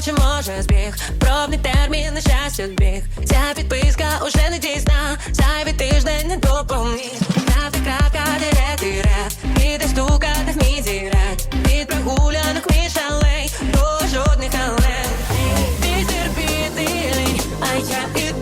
Хоче, може збіг, пробний термін на щастя збіг. Ця підписка уже не дійсна, зайвий тиждень не доповні Крапка, крапка, дере, тире, іде стука, так мій зірать Від прогулянок мій шалей, до жодних але Ти терпітий, а я і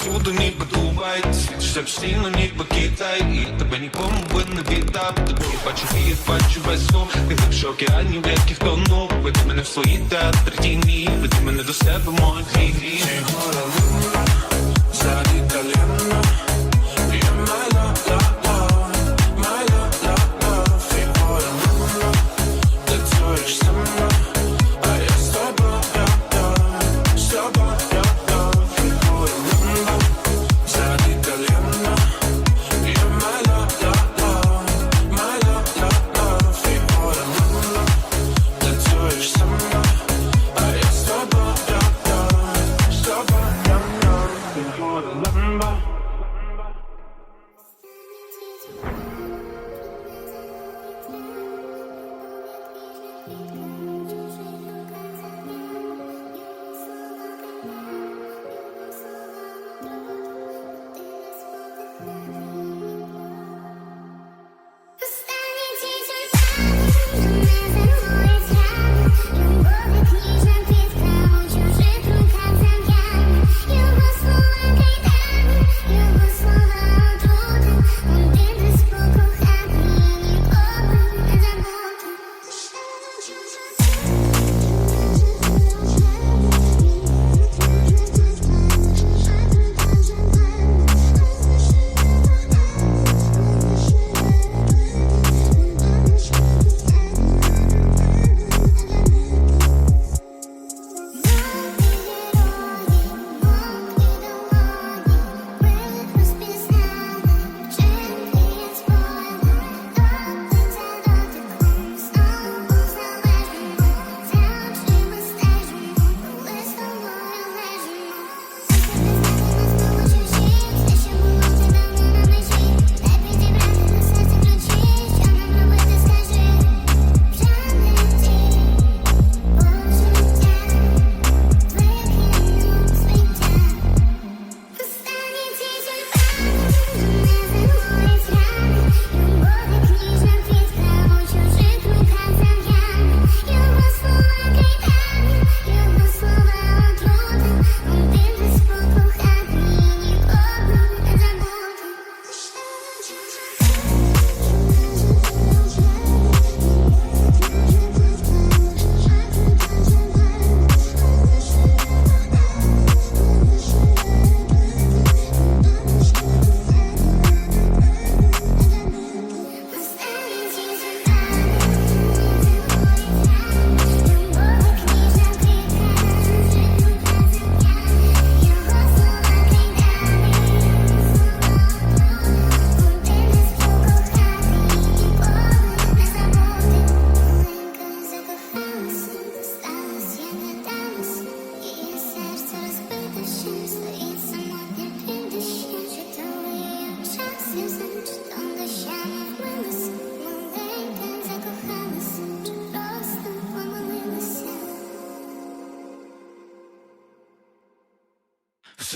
усюди ніби Дубай Світишся в стіну, ніби Китай І тебе нікому би не віддам. Тобі бачу Київ, бачу весну Ти глибше що океанів, яких тонув Веди мене в свої театри тіні Веди мене до себе, мої дві Чи гора луна,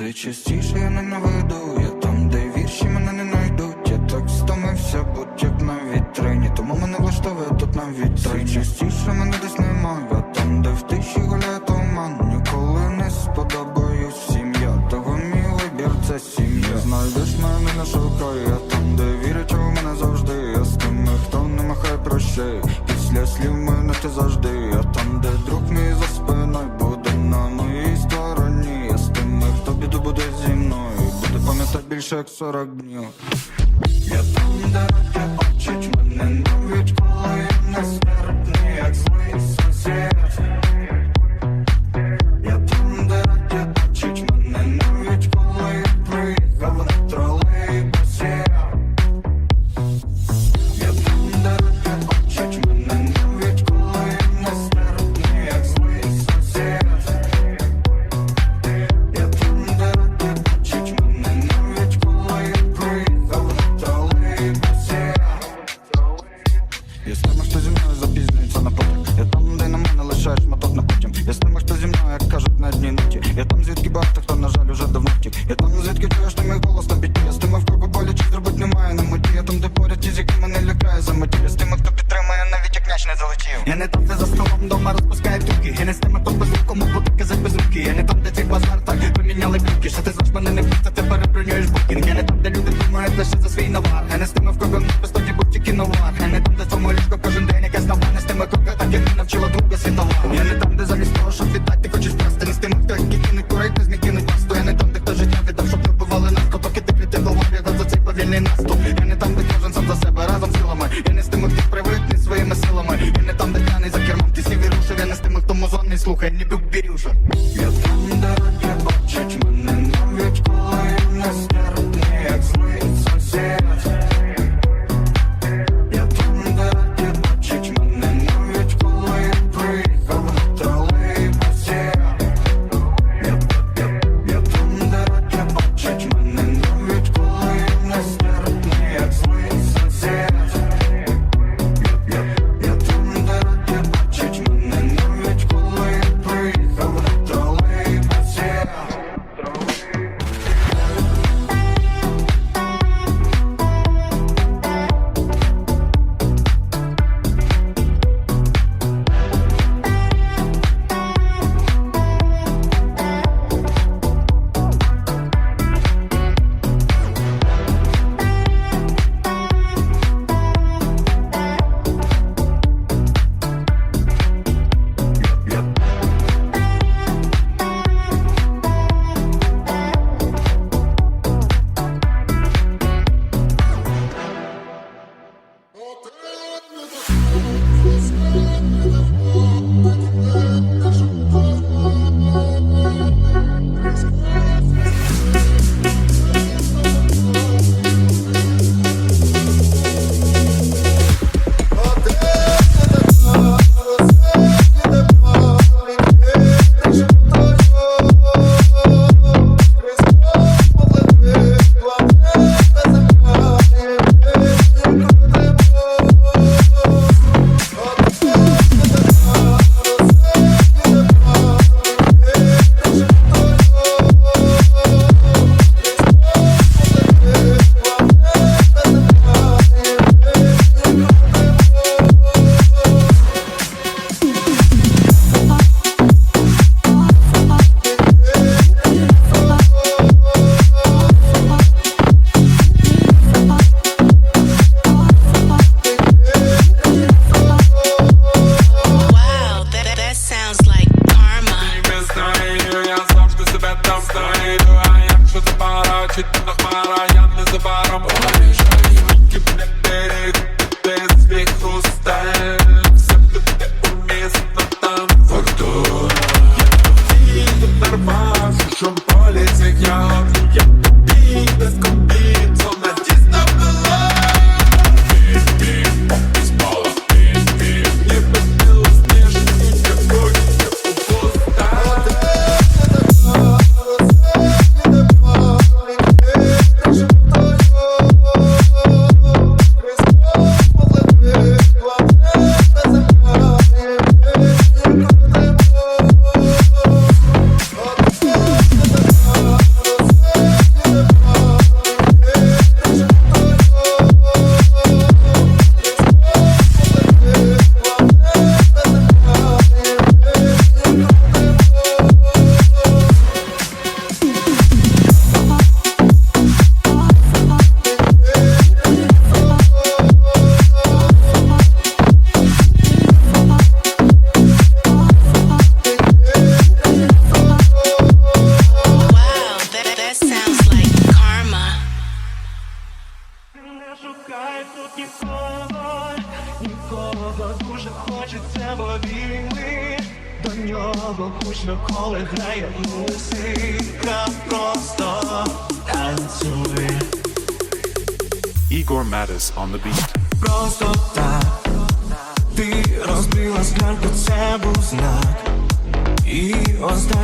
Все частіше я ненавиду, я там, де вірші мене не найдуть, я так стомився, будь як на вітрині, тому мене влаштовує тут навіть Все частіше мене як 40 днів. Свій навар Я не з пара, чи І остання